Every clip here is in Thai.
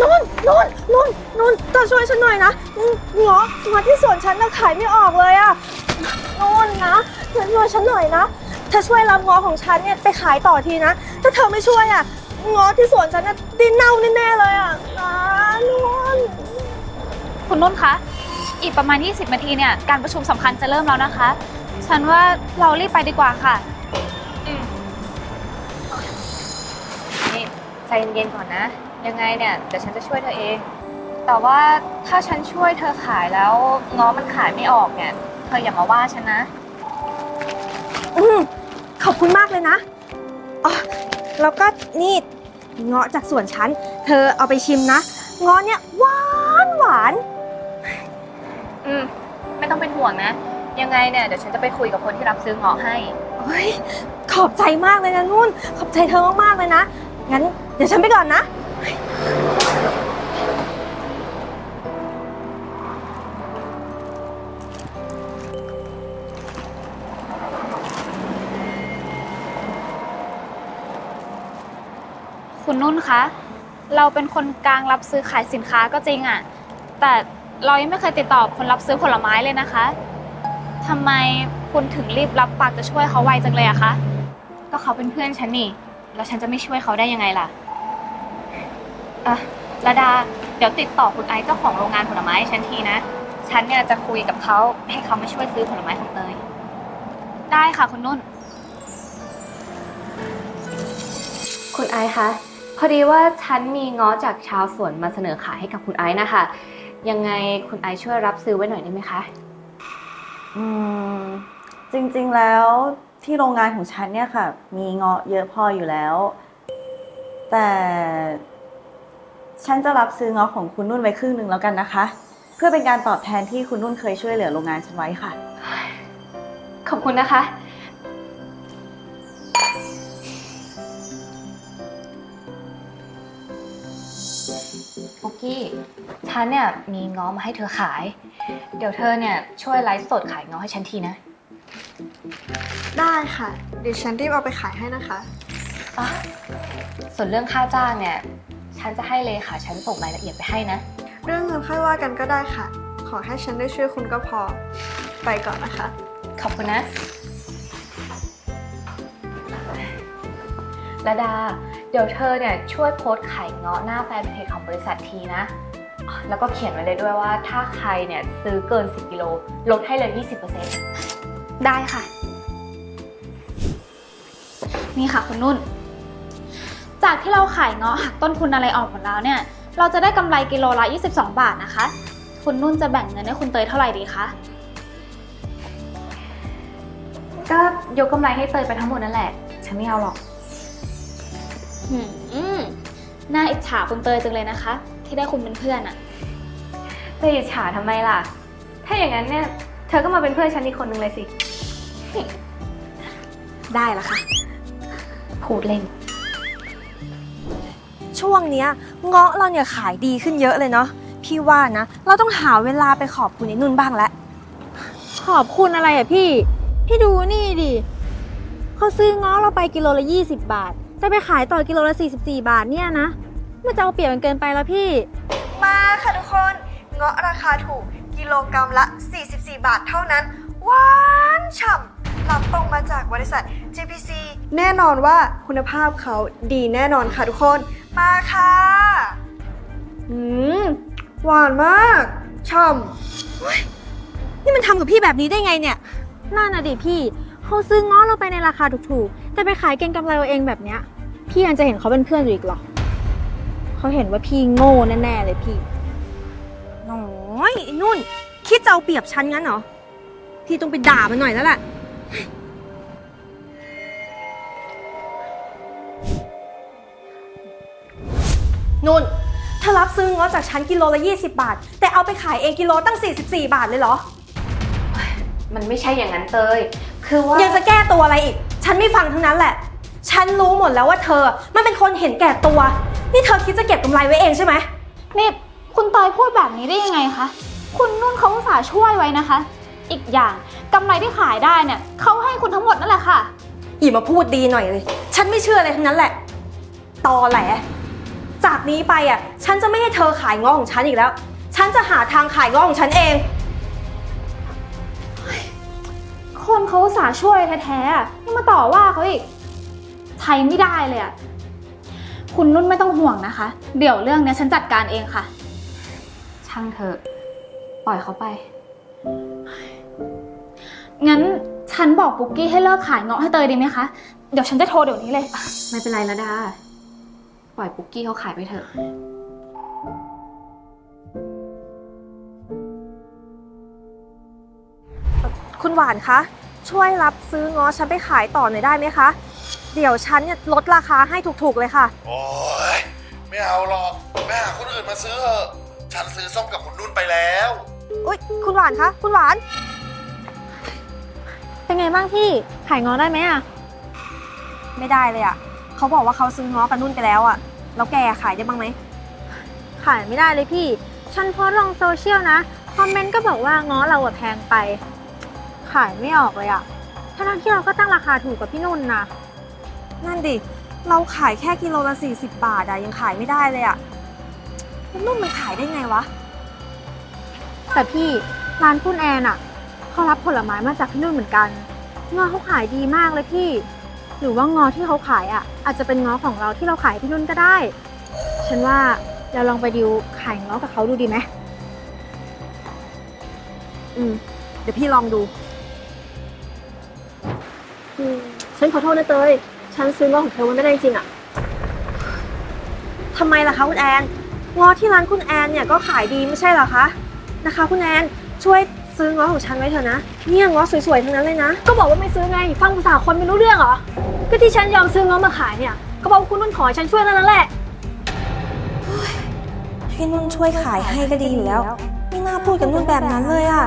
นุ่นนุ่นนุ่นนุ่นเธอช่วยฉันหน่อยนะอืมเงาะเงาะที่สวนฉันน่ะขายไม่ออกเลยอะนุ่นนะเธอช่วยฉันหน่อยนะเธอช่วยรับเงาะของฉันเนี่ยไปขายต่อทีนะ ถ้าเธอไม่ช่วยอะเงาะที่สวนฉันน่ะดินเน่าแน่ๆเลยอะนะนุ่นคุณนุ่นคะ อีกประมาณ 20 นาทีเนี่ย การประชุมสำคัญจะเริ่มแล้วนะคะ ฉันว่าเรารีบไปดีกว่าค่ะนี่ใจเย็นๆก่อนนะ ยังไงเนี่ยเดี๋ยวฉันจะช่วยเธอเอง แต่ว่าถ้าฉันช่วยเธอขายแล้วง้อมันขายไม่ออกเนี่ย เธออย่ามาว่าฉันนะ อืมขอบคุณมากเลยนะอ๋อแล้วก็นี่เงาะจากสวนฉัน เธอเอาไปชิมนะ เงาะเนี่ยหวานหวาน อืม ไม่ต้องเป็นห่วงนะ ยังไงเนี่ยเดี๋ยวฉันจะไปคุยกับคนที่รับซื้อเงาะให้เฮ้ยขอบใจมากเลยนะนุ่น ขอบใจเธอมากๆเลยนะ งั้นเดี๋ยวฉันไปก่อนนะ คุณนุ่นคะ เราเป็นคนกลางรับซื้อขายสินค้าก็จริงอะแต่เรายังไม่เคยติดต่อคนรับซื้อผลไม้เลยนะคะทำไมคุณถึงรีบรับปากจะช่วยเขาไวจังเลยอะคะ ก็เขาเป็นเพื่อนฉันนี่ แล้วฉันจะไม่ช่วยเขาได้ยังไงล่ะ อะระดา เดี๋ยวติดต่อคุณไอซ์เจ้าของโรงงานผลไม้ให้ฉันทีนะ ฉันเนี่ยจะคุยกับเขาให้เขามาช่วยซื้อผลไม้ของเตย ได้ค่ะคุณนุ่น คุณไอซ์คะ พอดีว่าฉันมีง้อจากชาวสวนมาเสนอขายให้กับคุณไอซ์นะคะ ยังไงคุณไอซ์ช่วยรับซื้อไว้หน่อยได้ไหมคะ อืม จริงๆแล้วที่โรงงานของฉันเนี่ยค่ะ มีเงาะเยอะพออยู่แล้ว แต่ ฉันจะรับซื้อเงาะของคุณนุ่นไว้ครึ่งหนึ่งแล้วกันนะคะ เพื่อเป็นการตอบแทนที่คุณนุ่นเคยช่วยเหลือโรงงานฉันไว้ค่ะ ขอบคุณนะคะ ปุกกี้ ฉันเนี่ยมีง้อมาให้เธอขาย เดี๋ยวเธอเนี่ยช่วยไลฟ์สดขายง้อให้ฉันทีนะได้ค่ะ เดี๋ยวฉันรีบเอาไปขายให้นะคะ อะส่วนเรื่องค่าจ้างเนี่ย ฉันจะให้เลขาฉันส่งรายละเอียดไปให้นะ เรื่องเงินค่อยว่ากันก็ได้ค่ะ ขอให้ฉันได้ช่วยคุณก็พอ ไปก่อนนะคะ ขอบคุณนะระดา เดี๋ยวเธอเนี่ยช่วยโพสต์ขายเงาะหน้าแฟนเพจของบริษัททีนะอะแล้วก็เขียนไว้เลยด้วยว่าถ้าใครเนี่ยซื้อเกิน 10กิโลลดให้เลย 20%ได้ค่ะ นี่ค่ะคุณนุ่น จากที่เราขายเงาะหักต้นทุนอะไรออกหมดแล้วเนี่ย เราจะได้กำไรกิโลละ 22 บาทนะคะ คุณนุ่นจะแบ่งเงินให้คุณเตยเท่าไหร่ดีคะ ก็ยกกำไรให้เตยไปทั้งหมดนั่นแหละ ฉันไม่เอาหรอก หืมน่าอิจฉาคุณเตยจังเลยนะคะ ที่ได้คุณเป็นเพื่อนอะจะอิจฉาทำไมล่ะ ถ้าอย่างนั้นเนี่ย เธอก็มาเป็นเพื่อนฉันอีกคนนึงเลยสิ ได้ละค่ะ พูดเล่น ช่วงเนี้ยเงาะเราเนี่ยขายดีขึ้นเยอะเลยเนาะพี่ว่านะ เราต้องหาเวลาไปขอบคุณไอ้นุ่นบ้างแล้วขอบคุณอะไรอะพี่ พี่ดูนี่ดิเขาซื้อง้อเราไปกิโลละ 20 บาท จะไปขายต่อกิโลละ 44 บาทเนี่ยนะมันจะเอาเปรียบมันเกินไปแล้วพี่ มาค่ะทุกคนเงาะราคาถูกกิโลกรัมละ 44 บาทเท่านั้นหวานฉ่ำ รับตรงมาจากบริษัท GPC แน่นอนว่าคุณภาพเขาดีแน่นอนค่ะทุกคน มาค่ะอืมหวานมากฉ่ำนี่มันทำกับพี่แบบนี้ได้ไงเนี่ยนั่นน่ะดิพี่ เขาซื้อง้อเราไปในราคาถูกๆ แต่ไปขายเก็งกำไรเอาเองแบบเนี้ย พี่ยังจะเห็นเขาเป็นเพื่อนอยู่อีกเหรอ เขาเห็นว่าพี่โง่แน่ๆเลยพี่น้อยไอ้นุ่น คิดจะเอาเปรียบฉันงั้นเหรอ พี่ต้องไปด่ามันหน่อยแล้วแหละ นุ่นเธอรับซื้อเงาะจากฉันกิโลละ 20 บาท แต่เอาไปขายเองกิโลตั้ง 44 บาทเลยเหรอ มันไม่ใช่อย่างนั้นเตย คือว่า ยังจะแก้ตัวอะไรอีก ฉันไม่ฟังทั้งนั้นแหละ ฉันรู้หมดแล้วว่าเธอ มันเป็นคนเห็นแก่ตัว นี่เธอคิดจะเก็บกำไรไว้เองใช่ไหม นี่ คุณเตยพูดแบบนี้ได้ยังไงคะ คุณนุ่นเขาอุตส่าห์ช่วยไว้นะคะ อีกอย่างกำไรที่ขายได้เนี่ยเขาให้คุณทั้งหมดนั่นแหละค่ะ อย่ามาพูดดีหน่อยเลย ฉันไม่เชื่ออะไรทั้งนั้นแหละ ตอแหล จากนี้ไปอะ ฉันจะไม่ให้เธอขายง้อของฉันอีกแล้ว ฉันจะหาทางขายง้อของฉันเอง คนเขาอุตสาห์ช่วยแท้ๆอะยังมาต่อว่าเขาอีกใช้ไม่ได้เลยอะคุณนุ่นไม่ต้องห่วงนะคะ เดี๋ยวเรื่องเนี้ยฉันจัดการเองค่ะ ช่างเถอะ ปล่อยเขาไป งั้นฉันบอกปุ๊กกี้ให้เลิกขายเงาะให้เตยดีไหมคะ เดี๋ยวฉันจะโทรเดี๋ยวนี้เลย ไม่เป็นไรแล้วดาปล่อยปุ๊กกี้เขาขายไปเถอะ คุณหวานคะ ช่วยรับซื้อง้อฉันไปขายต่อหน่อยได้ไหมคะ เดี๋ยวฉันเนี่ยลดราคาให้ถูกๆเลยค่ะ โอ้ยไม่เอาหรอกแม่หาคนอื่นมาซื้อเถอะฉันซื้อส้มกับคุณนุ่นไปแล้ว อุ้ยคุณหวานคะ คุณหวาน เป็นไงบ้างพี่ ขายง้อได้ไหมอะไม่ได้เลยอะเขาบอกว่าเขาซื้อง้อกับนุ่นไปแล้วอะแล้วแกขายได้บ้างไหม ขายไม่ได้เลยพี่ ฉันโพสต์ลงโซเชียลนะ คอมเมนต์ก็บอกว่าง้อเราอะแพงไป ขายไม่ออกเลยอะทั้งๆที่เราก็ตั้งราคาถูกกว่าพี่นุ่นนะ นั่นดิ เราขายแค่กิโลละ 40 บาทอะยังขายไม่ได้เลยอะแล้วนุ่นมันขายได้ไงวะ แต่พี่ร้านคุณแอนอะ เขารับผลไม้มาจากพี่นุ่นเหมือนกัน งอเขาขายดีมากเลยพี่ หรือว่างอที่เขาขายอะอาจจะเป็นงอของเราที่เราขายให้พี่นุ่นก็ได้ ฉันว่าเราลองไปดิวขายงอกับเขาดูดีไหมอืม เดี๋ยวพี่ลองดู ฉันขอโทษนะเตย ฉันซื้อง้อของเธอมันไม่ได้จริงอะทำไมล่ะคะคุณแอนง้อที่ร้านคุณแอนเนี่ยก็ขายดีไม่ใช่เหรอคะนะคะ คุณแอนช่วย ซื้อง้อของฉันไว้เถอะนะ เนี่ยง้อสวยๆทั้งนั้นเลยนะ ก็บอกว่าไม่ซื้อไง ฟังภาษาคนไม่รู้เรื่องเหรอ ก็ที่ฉันยอมซื้อง้อมาขายเนี่ย ก็บอกว่าคุณนุ่นขอให้ฉันช่วยเท่านั้นแหละ ให้นุ่นช่วยขายให้ก็ดีอยู่แล้ว ไม่น่าพูดกับนุ่นแบบนั้นเลยอะ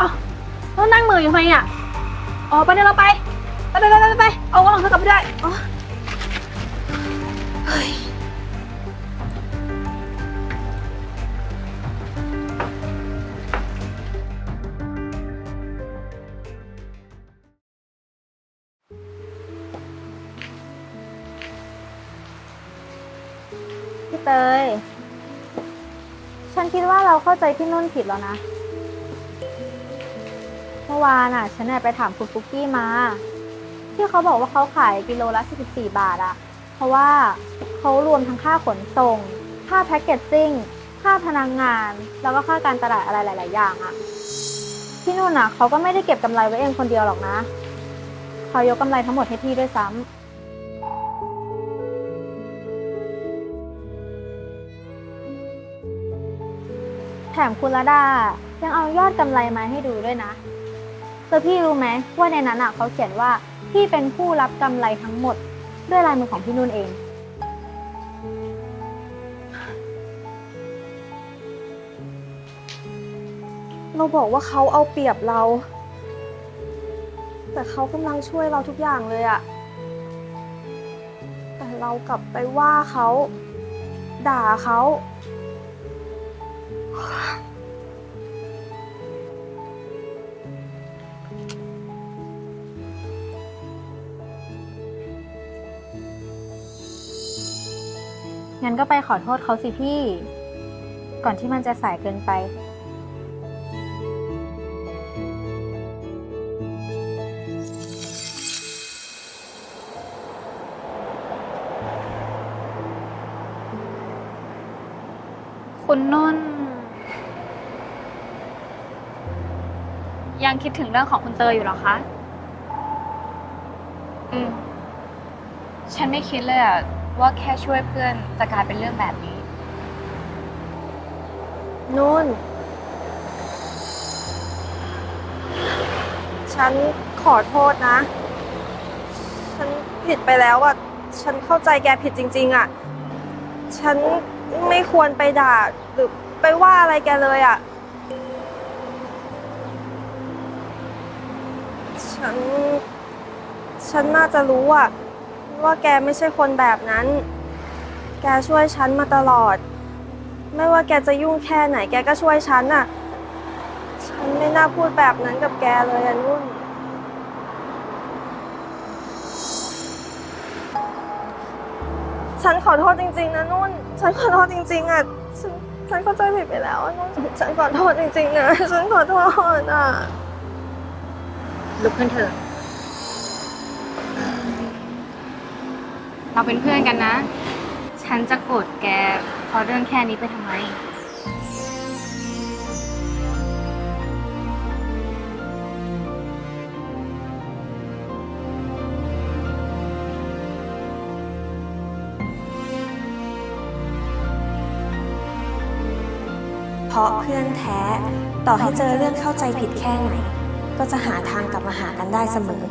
อ๋อแล้วนั่งมืออยู่ทำไมอะอ๋อไปเดี๋ยวเราไป ไปไปไปไปไปเอาของเธอกลับไปด้วยอ๋อพี่ เตย ฉันคิดว่าเราเข้าใจพี่นุ่นผิดแล้วนะ เมื่อวานอะ ฉันแอบไปถามคุณปุ๊กกี้มา ที่เขาบอกว่าเขาขายกิโลละ44บาทอะเพราะว่าเขารวมทั้งค่าขนส่ง ค่าแพ็กเกจจิ้ง ค่าพนักงงาน แล้วก็ค่าการตลาดอะไรหลาย ๆ อย่างอะพี่นุ่นอะเขาก็ไม่ได้เก็บกำไรไว้เองคนเดียวหรอกนะเขายกกำไรทั้งหมดให้พี่ด้วยซ้ำ ถมคุณระดายังเอายอดกำไรมาให้ดูด้วยนะแต่พี่รู้ไหมว่าในนั้นอะเขาเขียนว่าพี่เป็นผู้รับกำไรทั้งหมดด้วยลายมือของพี่นุ่นเอง เราบอกว่าเขาเอาเปรียบเรา แต่เขากำลังช่วยเราทุกอย่างเลยอะแต่เรากลับไปว่าเขา ด่าเขา งั้นก็ไปขอโทษเขาสิพี่ ก่อนที่มันจะสายเกินไป ยังคิดถึงเรื่องของคุณเตยอยู่เหรอคะ อืม ฉันไม่คิดเลยอะว่าแค่ช่วยเพื่อนจะกลายเป็นเรื่องแบบนี้ นุ่น ฉันขอโทษนะ ฉันผิดไปแล้วอะฉันเข้าใจแกผิดจริง ๆอะฉันไม่ควรไปด่าหรือไปว่าอะไรแกเลยอะ ฉัน ฉันน่าจะรู้อะว่าแกไม่ใช่คนแบบนั้น แกช่วยฉันมาตลอด ไม่ว่าแกจะยุ่งแค่ไหน แกก็ช่วยฉันน่ะฉันไม่น่าพูดแบบนั้นกับแกเลยอะนุ่น ฉันขอโทษจริง ๆ นะนุ่น ฉันขอโทษจริง ๆอะฉันฉันเข้าใจผิดไปแล้วอะนุ่น ฉันขอโทษจริงๆนะ ฉันขอโทษอะ ลุกขึ้นเถอะ เราเป็นเพื่อนกันนะ ฉันจะโกรธแกเพราะเรื่องแค่นี้ไปทำไม เพราะเพื่อนแท้ ต่อให้เจอเรื่องเข้าใจผิดแค่ไหน ก็จะหาทางกลับมาหากันได้เสมอ